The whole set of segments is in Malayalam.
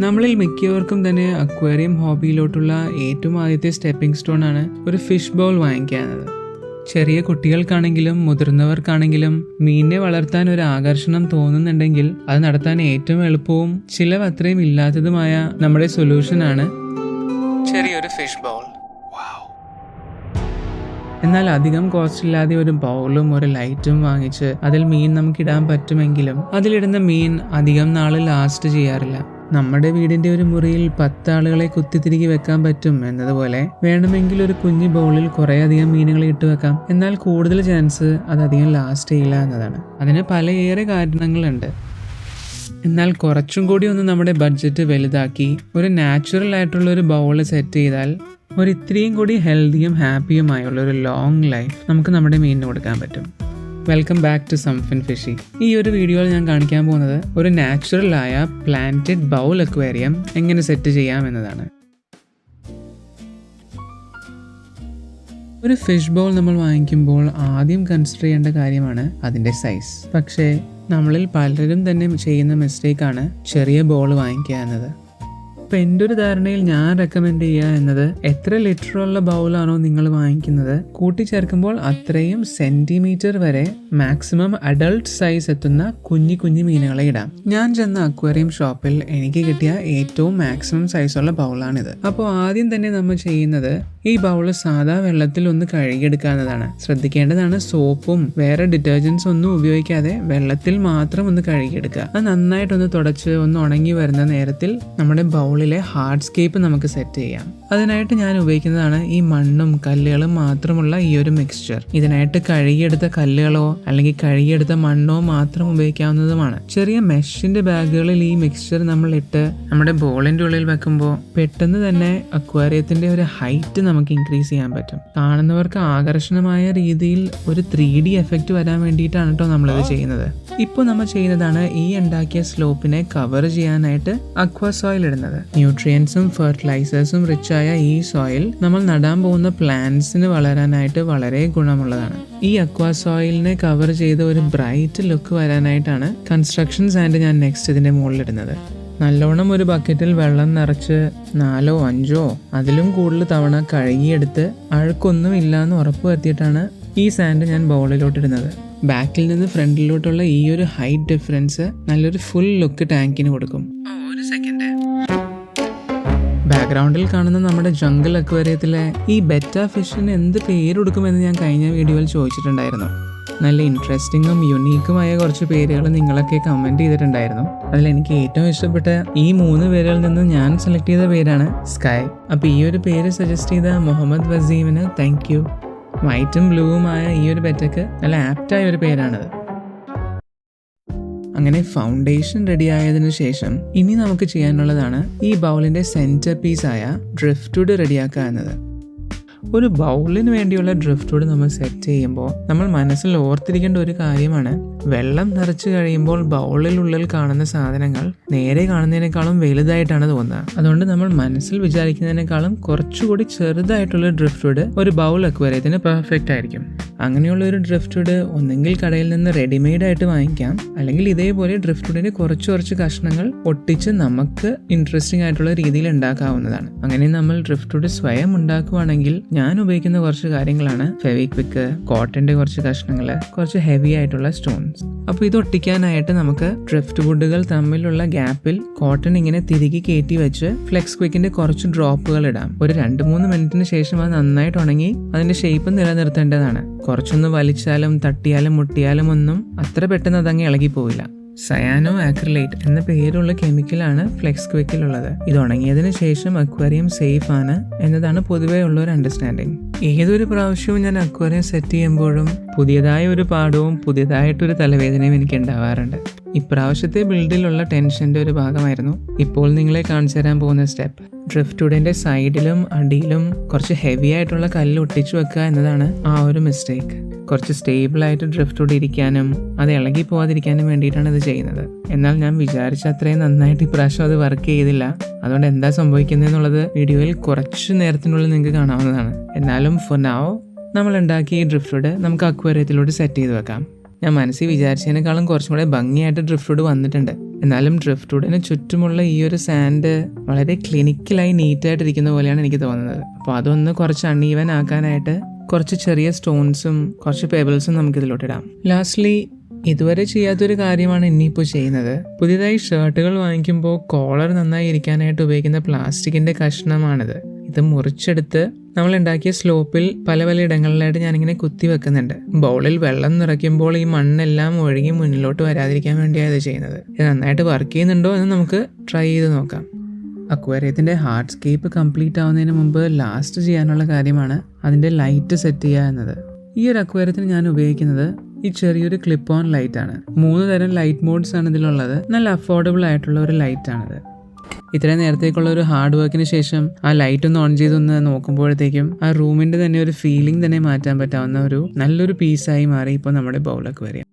നമ്മളിൽ മിക്കവർക്കും തന്നെ അക്വേറിയം ഹോബിയിലോട്ടുള്ള ഏറ്റവും ആദ്യത്തെ സ്റ്റെപ്പിംഗ് സ്റ്റോൺ ആണ് ഒരു ഫിഷ് ബോൾ വാങ്ങിക്കാവുന്നത് ചെറിയ കുട്ടികൾക്കാണെങ്കിലും മുതിർന്നവർക്കാണെങ്കിലും മീനിനെ വളർത്താൻ ഒരു ആകർഷണം തോന്നുന്നുണ്ടെങ്കിൽ അത് നടത്താൻ ഏറ്റവും എളുപ്പവും ചിലവ് അത്രയും ഇല്ലാത്തതുമായ നമ്മുടെ സൊല്യൂഷനാണ് ചെറിയൊരു ഫിഷ് ബോൾ എന്നാൽ അധികം കോസ്റ്റ് ഇല്ലാതെ ഒരു ബൗളും ഒരു ലൈറ്റും വാങ്ങിച്ച് അതിൽ മീൻ നമുക്കിടാൻ പറ്റുമെങ്കിലും അതിലിടുന്ന മീൻ അധികം നാൾ ലാസ്റ്റ് ചെയ്യാറില്ല. നമ്മുടെ വീടിന്റെ ഒരു മുറിയിൽ പത്ത് ആളുകളെ കുത്തിത്തിരികെ വെക്കാൻ പറ്റും എന്നതുപോലെ വേണമെങ്കിൽ ഒരു കുഞ്ഞു ബൗളിൽ കുറേ അധികം മീനുകളെ ഇട്ട് വെക്കാം. എന്നാൽ കൂടുതൽ ചാൻസ് അതധികം ലാസ്റ്റ് ചെയ്യില്ല എന്നതാണ്. അതിന് പലയേറെ കാരണങ്ങളുണ്ട്. എന്നാൽ കുറച്ചും കൂടി ഒന്ന് നമ്മുടെ ബഡ്ജറ്റ് വലുതാക്കി ഒരു നാച്ചുറൽ ആയിട്ടുള്ള ഒരു ബൗൾ സെറ്റ് ചെയ്താൽ ഒരു ഇത്രയും കൂടി ഹെൽത്തിയും ഹാപ്പിയുമായുള്ള ഒരു ലോങ് ലൈഫ് നമുക്ക് നമ്മുടെ മീനിന് കൊടുക്കാൻ പറ്റും. Welcome back to Samfin fishy ഈ ഒരു വീഡിയോയിൽ ഞാൻ കാണിക്കാൻ പോകുന്നത് ഒരു നാച്ചുറൽ ആയ പ്ലാന്റഡ് ബൗൾ അക്വേറിയം എങ്ങനെ സെറ്റ് ചെയ്യാം എന്നതാണ്. ഒരു ഫിഷ് ബൗൾ നമ്മൾ വാങ്ങിക്കുമ്പോൾ ആദ്യം കൺസിഡർ ചെയ്യേണ്ട കാര്യമാണ് അതിന്റെ സൈസ് പക്ഷേ നമ്മളിൽ പലരും തന്നെ ചെയ്യുന്ന മിസ്റ്റേക്കാണ് ചെറിയ ബോൾ വാങ്ങിക്കുക എന്നത്. അപ്പോൾ എന്റെ ഒരു ധാരണയിൽ ഞാൻ റെക്കമെൻഡ് ചെയ്യുക എന്നത് എത്ര ലിറ്ററുള്ള ബൗളാണോ നിങ്ങൾ വാങ്ങിക്കുന്നത് കൂട്ടിച്ചേർക്കുമ്പോൾ അത്രയും സെന്റിമീറ്റർ വരെ മാക്സിമം അഡൾട്ട് സൈസ് എത്തുന്ന കുഞ്ഞു കുഞ്ഞു മീനുകളെ ഇടാം. ഞാൻ ചെന്ന അക്വേറിയം ഷോപ്പിൽ എനിക്ക് കിട്ടിയ ഏറ്റവും മാക്സിമം സൈസ് സൈസുള്ള ബൗളാണിത് അപ്പോൾ ആദ്യം തന്നെ നമ്മൾ ചെയ്യുന്നത് ഈ ബൗൾ സാധാ വെള്ളത്തിൽ ഒന്ന് കഴുകിയെടുക്കുക എന്നതാണ് ശ്രദ്ധിക്കേണ്ടതാണ് സോപ്പും വേറെ ഡിറ്റർജൻസ് ഒന്നും ഉപയോഗിക്കാതെ വെള്ളത്തിൽ മാത്രം ഒന്ന് കഴുകിയെടുക്കുക. അത് നന്നായിട്ടൊന്ന് തുടച്ച് ഒന്ന് ഉണങ്ങി വരുന്ന നേരത്തിൽ നമ്മുടെ ബൗളിലെ ഹാർഡ്സ്കേപ്പ് നമുക്ക് സെറ്റ് ചെയ്യാം. അതിനായിട്ട് ഞാൻ ഉപയോഗിക്കുന്നതാണ് ഈ മണ്ണും കല്ലുകളും മാത്രമുള്ള ഈ ഒരു മിക്സ്ചർ ഇതിനായിട്ട് കഴുകിയെടുത്ത കല്ലുകളോ അല്ലെങ്കിൽ കഴുകിയെടുത്ത മണ്ണോ മാത്രം ഉപയോഗിക്കാവുന്നതുമാണ്. ചെറിയ മെഷിന്റെ ബാഗുകളിൽ ഈ മിക്സ്ചർ നമ്മൾ ഇട്ട് നമ്മുടെ ബോളിന്റെ ഉള്ളിൽ വെക്കുമ്പോൾ പെട്ടെന്ന് തന്നെ അക്വാറിയത്തിന്റെ ഒരു ഹൈറ്റ് നമുക്ക് ഇൻക്രീസ് ചെയ്യാൻ പറ്റും. കാണുന്നവർക്ക് ആകർഷണമായ രീതിയിൽ ഒരു ത്രീ ഡി എഫക്റ്റ് വരാൻ വേണ്ടിയിട്ടാണ് കേട്ടോ നമ്മളിത് ചെയ്യുന്നത്. ഇപ്പോൾ നമ്മൾ ചെയ്യുന്നതാണ് ഈ ഉണ്ടാക്കിയ സ്ലോപ്പിനെ കവർ ചെയ്യാനായിട്ട് അക്വാസോയിൽ ഇടുന്നത്. ന്യൂട്രിയൻസും ഫെർട്ടിലൈസേഴ്സും റിച്ചായ ഈ സോയിൽ നമ്മൾ നടാൻ പോകുന്ന പ്ലാന്റ്സിന് വളരാനായിട്ട് വളരെ ഗുണമുള്ളതാണ്. ഈ അക്വാ സോയിലിനെ കവർ ചെയ്ത ഒരു ബ്രൈറ്റ് ലുക്ക് വരാനായിട്ടാണ് കൺസ്ട്രക്ഷൻ സാൻഡ് ഞാൻ നെക്സ്റ്റ് ഇതിന്റെ മുകളിലിടുന്നത്. നല്ലോണം ഒരു ബക്കറ്റിൽ വെള്ളം നിറച്ച് നാലോ അഞ്ചോ അതിലും കൂടുതൽ തവണ കഴുകിയെടുത്ത് അഴുക്കൊന്നും ഇല്ലാന്ന് ഉറപ്പ് വരുത്തിയിട്ടാണ് ഈ സാൻഡ് ഞാൻ ബൗളിലോട്ട് ഇടുന്നത് ബാക്കിൽ നിന്ന് ഫ്രണ്ടിലോട്ടുള്ള ഈ ഒരു ഹൈറ്റ് ഡിഫറൻസ് നല്ലൊരു ഫുൾ ലുക്ക് ടാങ്കിന് കൊടുക്കും. ഒരു സെക്കൻഡ് ബാക്ക്ഗ്രൗണ്ടിൽ കാണുന്ന നമ്മുടെ ജംഗിൾ അക്വേറിയത്തിലെ ഈ ബെറ്റ ഫിഷിന് എന്ത് പേരെടുക്കുമെന്ന് ഞാൻ കഴിഞ്ഞ വീഡിയോയിൽ ചോദിച്ചിട്ടുണ്ടായിരുന്നു. നല്ല ഇൻട്രസ്റ്റിങ്ങും യുണീക്കുമായ കുറച്ച് പേരുകൾ നിങ്ങളൊക്കെ കമന്റ് ചെയ്തിട്ടുണ്ടായിരുന്നു. അതിൽ എനിക്ക് ഏറ്റവും ഇഷ്ടപ്പെട്ട ഈ മൂന്ന് പേരുകളിൽ നിന്ന് ഞാൻ സെലക്ട് ചെയ്ത പേരാണ് സ്കൈ അപ്പോൾ ഈ ഒരു പേര് സജസ്റ്റ് ചെയ്ത മുഹമ്മദ് വസീമിന് താങ്ക് യു വൈറ്റും ബ്ലൂവുമായ ഈ ഒരു ബെറ്റക്ക് നല്ല ആപ്റ്റായ ഒരു പേരാണത്. അങ്ങനെ ഫൗണ്ടേഷൻ റെഡി ആയതിനു ശേഷം ഇനി നമുക്ക് ചെയ്യാനുള്ളതാണ് ഈ ബൗളിന്റെ സെന്റർ പീസായ ഡ്രിഫ്റ്റുഡ് റെഡിയാക്കുക എന്നത്. ഒരു ബൗളിന് വേണ്ടിയുള്ള ഡ്രിഫ്റ്റുഡ് നമ്മൾ സെറ്റ് ചെയ്യുമ്പോൾ നമ്മൾ മനസ്സിൽ ഓർത്തിരിക്കേണ്ട ഒരു കാര്യമാണ് വെള്ളം നിറച്ചു കഴിയുമ്പോൾ ബൗളിനുള്ളിൽ കാണുന്ന സാധനങ്ങൾ നേരെ കാണുന്നതിനേക്കാളും വലുതായിട്ടാണ് തോന്നുക. അതുകൊണ്ട് നമ്മൾ മനസ്സിൽ വിചാരിക്കുന്നതിനേക്കാളും കുറച്ചുകൂടി ചെറുതായിട്ടുള്ള ഡ്രിഫ്റ്റുഡ് ഒരു ബൗൾ അക്വേറിയത്തിന് പെർഫെക്റ്റ് ആയിരിക്കും. അങ്ങനെയുള്ള ഒരു ഡ്രിഫ്റ്റുഡ് ഒന്നെങ്കിൽ കടയിൽ നിന്ന് റെഡിമെയ്ഡ് ആയിട്ട് വാങ്ങിക്കാം. അല്ലെങ്കിൽ ഇതേപോലെ ഡ്രിഫ്റ്റുഡിന്റെ കുറച്ച് കുറച്ച് കഷ്ണങ്ങൾ ഒട്ടിച്ച് നമുക്ക് ഇൻട്രസ്റ്റിംഗ് ആയിട്ടുള്ള രീതിയിൽ ഉണ്ടാക്കാവുന്നതാണ്. അങ്ങനെ നമ്മൾ ഡ്രിഫ്റ്റുഡ് സ്വയം ഉണ്ടാക്കുവാണെങ്കിൽ ഞാൻ ഉപയോഗിക്കുന്ന കുറച്ച് കാര്യങ്ങളാണ് ഫെവിക്വിക്ക് കോട്ടന്റെ കുറച്ച് കഷ്ണങ്ങൾ കുറച്ച് ഹെവി ആയിട്ടുള്ള സ്റ്റോൺസ് അപ്പോൾ ഇത് ഒട്ടിക്കാനായിട്ട് നമുക്ക് ഡ്രിഫ്റ്റ് വുഡുകൾ തമ്മിലുള്ള ഗ്യാപ്പിൽ കോട്ടൺ ഇങ്ങനെ തിരികെ കയറ്റി വെച്ച് ഫ്ലെക്സ് ക്വിക്കിന്റെ കുറച്ച് ഡ്രോപ്പുകൾ ഇടാം. ഒരു രണ്ട് മൂന്ന് മിനിറ്റിന് ശേഷം അത് നന്നായിട്ട് ഉണങ്ങി അതിന്റെ ഷേപ്പ് നിലനിർത്തേണ്ടതാണ്. കുറച്ചൊന്ന് വലിച്ചാലും തട്ടിയാലും മുട്ടിയാലും ഒന്നും അത്ര പെട്ടെന്ന് അതങ്ങ് ഇളകിപ്പോവില്ല സയാനോ ആക്രിലേറ്റ് എന്ന പേരുള്ള കെമിക്കലാണ് ഫ്ലെക്സ് ക്വിക്കിലുള്ളത് ഇത് ഉണങ്ങിയതിന് ശേഷം അക്വേറിയം സേഫ് ആണ് എന്നതാണ് പൊതുവേ ഉള്ള ഒരു അണ്ടർസ്റ്റാൻഡിങ് ഏതൊരു പ്രാവശ്യവും ഞാൻ അക്വാറിയം സെറ്റ് ചെയ്യുമ്പോഴും പുതിയതായ ഒരു പാഠവും പുതിയതായിട്ടൊരു തലവേദനയും എനിക്ക് ഉണ്ടാവാറുണ്ട് ഇപ്രാവശ്യത്തെ ബിൽഡിലുള്ള ടെൻഷന്റെ ഒരു ഭാഗമായിരുന്നു ഇപ്പോൾ നിങ്ങളെ കാണിച്ചു തരാൻ പോകുന്ന സ്റ്റെപ്പ് ഡ്രിഫ്റ്റ് വുഡിന്റെ സൈഡിലും അടിയിലും കുറച്ച് ഹെവി ആയിട്ടുള്ള കല്ല് ഒട്ടിച്ചു വെക്കുക എന്നതാണ് ആ ഒരു മിസ്റ്റേക്ക് കുറച്ച് സ്റ്റേബിളായിട്ട് ഡ്രിഫ്റ്റ് വുഡ് ഇരിക്കാനും അത് ഇളകി പോവാതിരിക്കാനും വേണ്ടിയിട്ടാണ് ഇത് ചെയ്യുന്നത്. എന്നാൽ ഞാൻ വിചാരിച്ച അത്രയും നന്നായിട്ട് ഇപ്രാവശ്യം അത് വർക്ക് ചെയ്തില്ല. അതുകൊണ്ട് എന്താ സംഭവിക്കുന്നതെന്നുള്ളത് വീഡിയോയിൽ കുറച്ച് നേരത്തിനുള്ളിൽ നിങ്ങൾക്ക് കാണാവുന്നതാണ്. എന്നാലും ഫോർ നാവ് നമ്മൾ ഉണ്ടാക്കിയ ഈ ഡ്രിഫ്റ്റുഡ് നമുക്ക് അക്വേറിയത്തിലൂടെ സെറ്റ് ചെയ്ത് വെക്കാം. ഞാൻ മനസ്സിൽ വിചാരിച്ചതിനേക്കാളും കുറച്ചും കൂടെ ഭംഗിയായിട്ട് ഡ്രിഫ്റ്റ് റോഡ് വന്നിട്ടുണ്ട്. എന്നാലും ഡ്രിഫ്റ്റ് റോഡിന് ചുറ്റുമുള്ള ഈ ഒരു സാൻഡ് വളരെ ക്ലിനിക്കലായി നീറ്റായിട്ടിരിക്കുന്ന പോലെയാണ് എനിക്ക് തോന്നുന്നത്. അപ്പോൾ അതൊന്ന് കുറച്ച് അൺഈവൻ ആക്കാനായിട്ട് കുറച്ച് ചെറിയ സ്റ്റോൺസും കുറച്ച് പേബിൾസും നമുക്ക് ഇതിലോട്ടിടാം ലാസ്റ്റ്ലി ഇതുവരെ ചെയ്യാത്തൊരു കാര്യമാണ് ഇനിയിപ്പോൾ ചെയ്യുന്നത്. പുതിയതായി ഷർട്ടുകൾ വാങ്ങിക്കുമ്പോൾ കോളർ നന്നായി ഇരിക്കാനായിട്ട് ഉപയോഗിക്കുന്ന പ്ലാസ്റ്റിക്കിന്റെ കഷ്ണമാണിത്. ഇത് മുറിച്ചെടുത്ത് നമ്മൾ ഉണ്ടാക്കിയ സ്ലോപ്പിൽ പല പല ഇടങ്ങളിലായിട്ട് ഞാനിങ്ങനെ കുത്തി വെക്കുന്നുണ്ട്. ബൗളിൽ വെള്ളം നിറയ്ക്കുമ്പോൾ ഈ മണ്ണെല്ലാം ഒഴുകി മുന്നിലോട്ട് വരാതിരിക്കാൻ വേണ്ടിയാണ് ഇത് ചെയ്യുന്നത്. ഇത് നന്നായിട്ട് വർക്ക് ചെയ്യുന്നുണ്ടോ എന്ന് നമുക്ക് ട്രൈ ചെയ്ത് നോക്കാം. അക്വേറിയത്തിന്റെ ഹാർഡ്സ്കേപ്പ് കംപ്ലീറ്റ് ആവുന്നതിന് മുമ്പ് ലാസ്റ്റ് ചെയ്യാനുള്ള കാര്യമാണ് അതിന്റെ ലൈറ്റ് സെറ്റ് ചെയ്യുക എന്നത്. ഈ ഒരു അക്വേറിയത്തിന് ഞാൻ ഉപയോഗിക്കുന്നത് ഈ ചെറിയൊരു ക്ലിപ്പ് ഓൺ ലൈറ്റ് ആണ്. മൂന്ന് തരം ലൈറ്റ് മോഡ്സ് ആണ് ഇതിലുള്ളത്. നല്ല അഫോർഡബിൾ ആയിട്ടുള്ള ഒരു ലൈറ്റ് ആണിത്. ഇത്രയും നേരത്തേക്കുള്ള ഒരു ഹാർഡ് വർക്കിന് ശേഷം ആ ലൈറ്റ് ഒന്ന് ഓൺ ചെയ്തൊന്ന് നോക്കുമ്പോഴത്തേക്കും ആ റൂമിന്റെ തന്നെ ഒരു ഫീലിംഗ് തന്നെ മാറ്റാൻ പറ്റാവുന്ന ഒരു നല്ലൊരു പീസായി മാറി ഇപ്പോൾ നമ്മുടെ ബൗളൊക്കെ അക്വേറിയം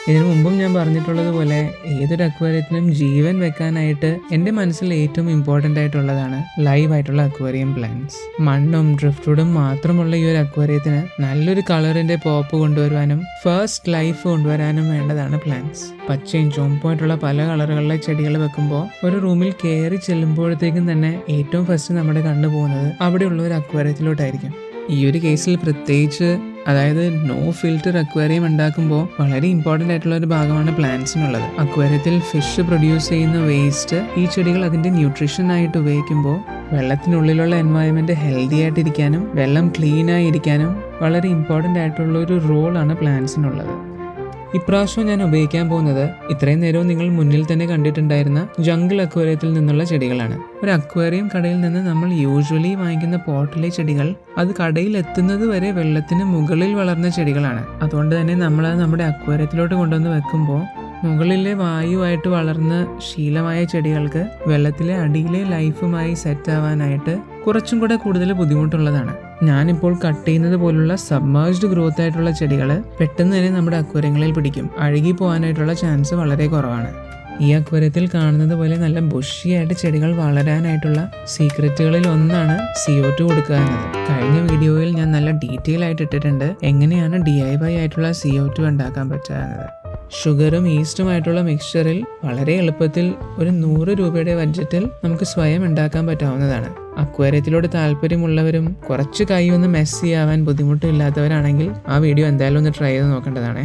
ഇതിനു മുമ്പും ഞാൻ പറഞ്ഞിട്ടുള്ളതുപോലെ ഏതൊരു അക്വേറിയത്തിനും ജീവൻ വെക്കാനായിട്ട് എന്റെ മനസ്സിൽ ഏറ്റവും ഇമ്പോർട്ടന്റ് ആയിട്ടുള്ളതാണ് ലൈവ് ആയിട്ടുള്ള അക്വേറിയം പ്ലാന്റ്സ് മണ്ണും ഡ്രിഫ്റ്റുഡും മാത്രമുള്ള ഈ ഒരു അക്വേറിയത്തിന് നല്ലൊരു കളറിന്റെ പോപ്പ് കൊണ്ടുവരുവാനും ഫസ്റ്റ് ലൈഫ് കൊണ്ടുവരാനും വേണ്ടതാണ് പ്ലാന്റ്സ് പച്ചയും ചുമപ്പുമായിട്ടുള്ള പല കളറുകളിലെ ചെടികൾ വെക്കുമ്പോൾ ഒരു റൂമിൽ കയറി ചെല്ലുമ്പോഴത്തേക്കും തന്നെ ഏറ്റവും ഫസ്റ്റ് നമ്മുടെ കണ്ടുപോകുന്നത് അവിടെയുള്ള ഒരു അക്വേറിയത്തിലോട്ടായിരിക്കും ഈ ഒരു കേസിൽ പ്രത്യേകിച്ച് അതായത് നോ ഫിൽറ്റർ അക്വേറിയം ഉണ്ടാക്കുമ്പോൾ വളരെ ഇമ്പോർട്ടന്റ് ആയിട്ടുള്ള ഒരു ഭാഗമാണ് പ്ലാന്റ്സിനുള്ളത് അക്വേറിയത്തിൽ ഫിഷ് പ്രൊഡ്യൂസ് ചെയ്യുന്ന വേസ്റ്റ് ഈ ചെടികൾ അതിന്റെ ന്യൂട്രീഷൻ ആയിട്ട് ഉപയോഗിക്കുമ്പോൾ വെള്ളത്തിനുള്ളിലുള്ള എൻവയോൺമെന്റ് ഹെൽത്തി ആയിട്ടിരിക്കാനും വെള്ളം ക്ലീൻ ആയിരിക്കാനും വളരെ ഇമ്പോർട്ടന്റ് ആയിട്ടുള്ള ഒരു റോളാണ് പ്ലാന്റ്സിനുള്ളത് ഇപ്രാവശ്യം ഞാൻ ഉപയോഗിക്കാൻ പോകുന്നത് ഇത്രയും നേരവും നിങ്ങൾ മുന്നിൽ തന്നെ കണ്ടിട്ടുണ്ടായിരുന്ന ജംഗിൾ അക്വേറിയത്തിൽ നിന്നുള്ള ചെടികളാണ്. ഒരു അക്വേറിയം കടയിൽ നിന്ന് നമ്മൾ യൂഷ്വലി വാങ്ങിക്കുന്ന പോട്ടിലെ ചെടികൾ അത് കടയിൽ എത്തുന്നത് വരെ വെള്ളത്തിന് മുകളിൽ വളർന്ന ചെടികളാണ്. അതുകൊണ്ട് തന്നെ നമ്മൾ അത് നമ്മുടെ അക്വേറിയത്തിലോട്ട് കൊണ്ടുവന്ന് വെക്കുമ്പോൾ മുകളിലെ വായുവായിട്ട് വളർന്ന ശീലമായ ചെടികൾക്ക് വെള്ളത്തിലെ അടിയിലെ ലൈഫുമായി സെറ്റ് ആവാനായിട്ട് കുറച്ചും കൂടെ കൂടുതൽ ബുദ്ധിമുട്ടുള്ളതാണ്. ഞാനിപ്പോൾ കട്ട് ചെയ്യുന്നത് പോലുള്ള സബ്മേഴ്സ്ഡ് ഗ്രോത്ത് ആയിട്ടുള്ള ചെടികൾ പെട്ടെന്ന് തന്നെ നമ്മുടെ അക്വേറിയങ്ങളിൽ പിടിക്കും. അഴുകി പോകാനായിട്ടുള്ള ചാൻസ് വളരെ കുറവാണ്. ഈ അക്വരത്തിൽ കാണുന്നത് പോലെ നല്ല ബുഷിയായിട്ട് ചെടികൾ വളരാനായിട്ടുള്ള സീക്രറ്റുകളിൽ ഒന്നാണ് സിഒ ടു കൊടുക്കുക എന്നത്. കഴിഞ്ഞ വീഡിയോയിൽ ഞാൻ നല്ല ഡീറ്റെയിൽ ആയിട്ട് ഇട്ടിട്ടുണ്ട്. എങ്ങനെയാണ് ഡി ഐ വൈ ആയിട്ടുള്ള സിഒ ടു ഉണ്ടാക്കാൻ പറ്റുക എന്നത്. ഷുഗറും ഈസ്റ്റുമായിട്ടുള്ള മിക്സ്ചറിൽ വളരെ എളുപ്പത്തിൽ ഒരു നൂറ് രൂപയുടെ ബഡ്ജറ്റിൽ നമുക്ക് സ്വയം ഉണ്ടാക്കാൻ പറ്റാവുന്നതാണ്. അക്വേറിയത്തിലോട് താല്പര്യമുള്ളവരും കുറച്ച് കൈ ഒന്ന് മെസ്സി ആവാൻ ബുദ്ധിമുട്ടില്ലാത്തവരാണെങ്കിൽ ആ വീഡിയോ എന്തായാലും ഒന്ന് ട്രൈ ചെയ്ത് നോക്കേണ്ടതാണ്.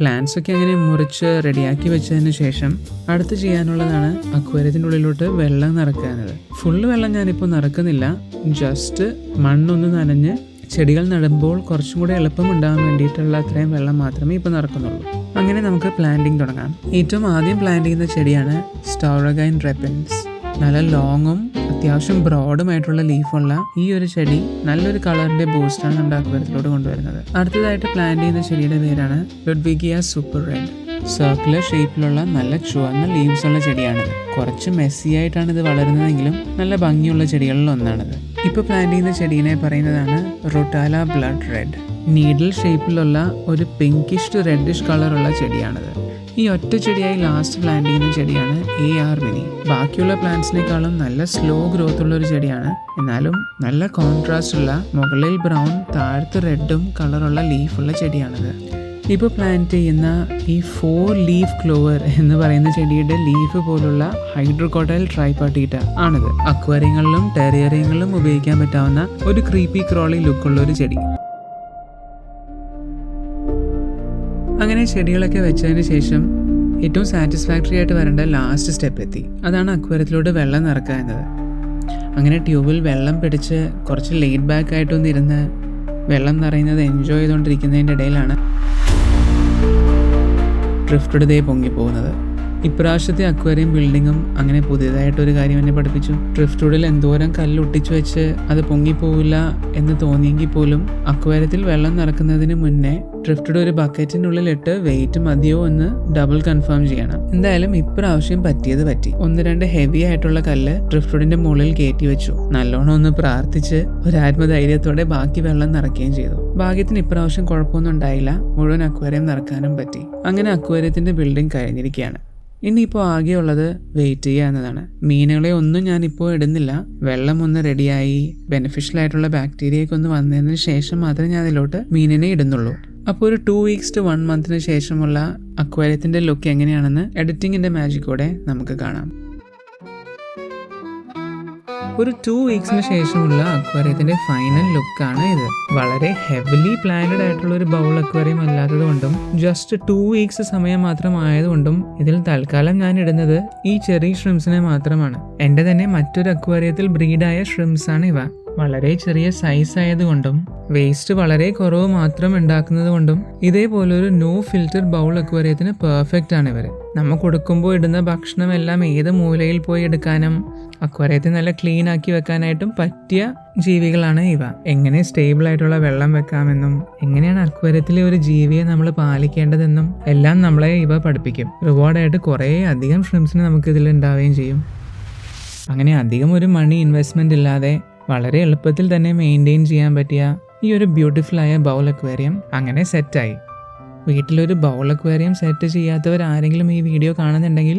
പ്ലാന്റ്സ് ഒക്കെ അങ്ങനെ മുറിച്ച് റെഡിയാക്കി വെച്ചതിന് ശേഷം അടുത്ത് ചെയ്യാനുള്ളതാണ് അക്വേറിയത്തിന്റെ ഉള്ളിലോട്ട് വെള്ളം നിറക്കുക എന്നത് ഫുള്ള് വെള്ളം ഞാനിപ്പോൾ നിറക്കുന്നില്ല. ജസ്റ്റ് മണ്ണൊന്ന് നനഞ്ഞ് ചെടികൾ നടുമ്പോൾ കുറച്ചും കൂടെ എളുപ്പം ഉണ്ടാകാൻ വേണ്ടിയിട്ടുള്ള അത്രയും വെള്ളം മാത്രമേ ഇപ്പോൾ നടക്കുന്നുള്ളൂ. അങ്ങനെ നമുക്ക് പ്ലാന്റിങ് തുടങ്ങാം. ഏറ്റവും ആദ്യം പ്ലാന്റ് ചെയ്യുന്ന ചെടിയാണ് സ്റ്റോറഗൈൻ റെപ്പൻസ് നല്ല ലോങ്ങും അത്യാവശ്യം ബ്രോഡുമായിട്ടുള്ള ലീഫുള്ള ഈ ഒരു ചെടി നല്ലൊരു കളറിന്റെ ബൂസ്റ്റാണ് നമ്മുടെ അക്വരത്തിലൂടെ കൊണ്ടുവരുന്നത്. അടുത്തതായിട്ട് പ്ലാന്റ് ചെയ്യുന്ന ചെടിയുടെ പേരാണ് ലുഡ്വിഗിയ സൂപ്പർ റെഡ് സർക്കുലർ ഷേപ്പിലുള്ള നല്ല ചുവന്ന ലീവ്സ് ഉള്ള ചെടിയാണിത് കുറച്ച് മെസ്സി ആയിട്ടാണ് ഇത് വളരുന്നതെങ്കിലും നല്ല ഭംഗിയുള്ള ചെടികളിൽ ഒന്നാണിത്. ഇപ്പൊ പ്ലാന്റ് ചെയ്യുന്ന ചെടീനെ പറയുന്നതാണ് റൊട്ടാല ബ്ലഡ് റെഡ് നീഡിൽ ഷേപ്പിലുള്ള ഒരു പിങ്കിഷ് ടു റെഡിഷ് കളറുള്ള ചെടിയാണിത്. ഈ ഒറ്റ ചെടിയായി ലാസ്റ്റ് പ്ലാന്റ് ചെയ്യുന്ന ചെടിയാണ് എ ആർ മിനി ബാക്കിയുള്ള പ്ലാന്റ്സിനേക്കാളും നല്ല സ്ലോ ഗ്രോത്ത് ഉള്ള ഒരു ചെടിയാണ്. എന്നാലും നല്ല കോൺട്രാസ്റ്റ് ഉള്ള മുകളിൽ ബ്രൗൺ താഴത്ത് റെഡും കളറുള്ള ലീഫുള്ള ചെടിയാണിത്. ഇപ്പോൾ പ്ലാന്റ് ചെയ്യുന്ന ഈ ഫോർ ലീഫ് ക്ലോവർ എന്ന് പറയുന്ന ചെടിയുടെ ലീഫ് പോലുള്ള ഹൈഡ്രോകോട്ടൽ ട്രൈപ്പാട്ടീറ്റ ആണിത്. അക്വേറിയങ്ങളിലും ടെറിയറിയങ്ങളിലും ഉപയോഗിക്കാൻ പറ്റാവുന്ന ഒരു ക്രീപ്പി ക്രോളി ലുക്കുള്ള ഒരു ചെടി. അങ്ങനെ ചെടികളൊക്കെ വെച്ചതിന് ശേഷം ഏറ്റവും സാറ്റിസ്ഫാക്ടറി ആയിട്ട് വരേണ്ട ലാസ്റ്റ് സ്റ്റെപ്പ് എത്തി. അതാണ് അക്വേറിയത്തിലോട്ട് വെള്ളം നിറക്കുക എന്നത്. അങ്ങനെ ട്യൂബിൽ വെള്ളം പിടിച്ച് കുറച്ച് ലേറ്റ് ബാക്ക് ആയിട്ടൊന്നിരുന്ന് വെള്ളം നിറയുന്നത് എൻജോയ് ചെയ്തുകൊണ്ടിരിക്കുന്നതിന്റെ ഇടയിലാണ്. ഡ്രിഫ്റ്റഡ് ദേ പൊങ്ങിപ്പോകുന്നത് ഇപ്രാവശ്യത്തെ അക്വേറിയം ബിൽഡിങ്ങും അങ്ങനെ പുതിയതായിട്ടൊരു കാര്യം എന്നെ പഠിപ്പിച്ചു. ഡ്രിഫ്റ്റുഡിൽ എന്തോരം കല്ല് ഒട്ടിച്ചു വെച്ച് അത് പൊങ്ങിപ്പോവില്ല എന്ന് തോന്നിയെങ്കിൽ പോലും അക്വേറിയത്തിൽ വെള്ളം നിറക്കുന്നതിന് മുന്നേ ഡ്രിഫ്റ്റഡ് ഒരു ബക്കറ്റിനുള്ളിലിട്ട് വെയിറ്റ് മതിയോ എന്ന് ഡബിൾ കൺഫേം ചെയ്യണം. എന്തായാലും ഇപ്രാവശ്യം പറ്റിയത് പറ്റി. ഒന്ന് രണ്ട് ഹെവി ആയിട്ടുള്ള കല്ല് ഡ്രിഫ്റ്റഡിന്റെ മുകളിൽ കയറ്റി വെച്ചു. നല്ലോണം ഒന്ന് പ്രാർത്ഥിച്ച് ഒരു ആത്മധൈര്യത്തോടെ ബാക്കി വെള്ളം നിറയ്ക്കുകയും ചെയ്തു. ഭാഗ്യത്തിന് ഇപ്രാവശ്യം കുഴപ്പമൊന്നും ഉണ്ടായില്ല. മുഴുവൻ അക്വേറിയം നിറക്കാനും പറ്റി. അങ്ങനെ അക്വേറിയത്തിന്റെ ബിൽഡിംഗ് കഴിഞ്ഞിരിക്കുകയാണ്. ഇനിയിപ്പോൾ ആകെയുള്ളത് വെയിറ്റ് ചെയ്യുക എന്നതാണ്. മീനുകളെ ഒന്നും ഞാനിപ്പോൾ ഇടുന്നില്ല. വെള്ളം ഒന്ന് റെഡിയായി ബെനിഫിഷ്യൽ ആയിട്ടുള്ള ബാക്ടീരിയയൊക്കെ ഒന്ന് വന്നതിന് ശേഷം മാത്രമേ ഞാൻ അതിലോട്ട് മീനിനെ ഇടുന്നുള്ളൂ. അപ്പോൾ ഒരു ടു വീക്സ് ടു വൺ മന്തിന് ശേഷമുള്ള അക്വാരിയത്തിന്റെ ലുക്ക് എങ്ങനെയാണെന്ന് എഡിറ്റിങ്ങിന്റെ മാജിക്കോടെ നമുക്ക് കാണാം. ഒരു ടു വീക്സിന് ശേഷമുള്ള അക്വാരിയത്തിന്റെ ഫൈനൽ ലുക്കാണ് ഇത്. വളരെ ഹെവിലി പ്ലാൻഡ് ആയിട്ടുള്ള ഒരു ബൗൾ അക്വാറിയം അല്ലാത്തത് കൊണ്ടും ജസ്റ്റ് ടു വീക്സ് സമയം മാത്രം ആയതുകൊണ്ടും ഇതിൽ തൽക്കാലം ഞാൻ ഇടുന്നത് ഈ ചെറിയ ഷ്രിംസിനെ മാത്രമാണ്. എന്റെ തന്നെ മറ്റൊരു അക്വാറിയത്തിൽ ബ്രീഡായ ഷ്രിംസ് ആണ് ഇവ. വളരെ ചെറിയ സൈസ് ആയതുകൊണ്ടും വേസ്റ്റ് വളരെ കുറവ് മാത്രം ഉണ്ടാക്കുന്നത് കൊണ്ടും ഇതേപോലൊരു നോ ഫിൽറ്റർ ബൗൾ അക്വേറിയത്തിന് പെർഫെക്റ്റ് ആണ് ഇവർ നമ്മൾ കൊടുക്കുമ്പോൾ ഇടുന്ന ഭക്ഷണം എല്ലാം ഏത് മൂലയിൽ പോയി എടുക്കാനും അക്വേറിയത്തെ നല്ല ക്ലീൻ ആക്കി വെക്കാനായിട്ടും പറ്റിയ ജീവികളാണ് ഇവ. എങ്ങനെ സ്റ്റേബിൾ ആയിട്ടുള്ള വെള്ളം വെക്കാമെന്നും എങ്ങനെയാണ് അക്വേറിയത്തിലെ ഒരു ജീവിയെ നമ്മൾ പാലിക്കേണ്ടതെന്നും എല്ലാം നമ്മളെ ഇവ പഠിപ്പിക്കും. റിവാർഡായിട്ട് കുറേ അധികം ഷ്രിംസിന് നമുക്ക് ഇതിൽ ഉണ്ടാവുകയും ചെയ്യും. അങ്ങനെ അധികം ഒരു മണി ഇൻവെസ്റ്റ്മെന്റ് ഇല്ലാതെ വളരെ എളുപ്പത്തിൽ തന്നെ മെയിന്റെയിൻ ചെയ്യാൻ പറ്റിയ ഈ ഒരു ബ്യൂട്ടിഫുൾ ആയ ബൗൾ അക്വേറിയം അങ്ങനെ സെറ്റായി വീട്ടിലൊരു ബൗൾ അക്വേറിയം സെറ്റ് ചെയ്യാത്തവർ ആരെങ്കിലും ഈ വീഡിയോ കാണുന്നുണ്ടെങ്കിൽ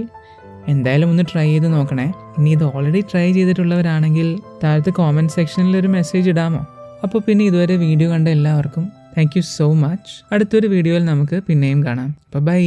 എന്തായാലും ഒന്ന് ട്രൈ ചെയ്ത് നോക്കണേ. ഇനി ഇത് ഓൾറെഡി ട്രൈ ചെയ്തിട്ടുള്ളവരാണെങ്കിൽ താഴത്തെ കോമെന്റ് സെക്ഷനിൽ ഒരു മെസ്സേജ് ഇടാമോ? അപ്പോൾ പിന്നെ ഇതുവരെ വീഡിയോ കണ്ട എല്ലാവർക്കും താങ്ക് യു സോ മച്ച് അടുത്തൊരു വീഡിയോയിൽ നമുക്ക് പിന്നെയും കാണാം. അപ്പോൾ ബൈ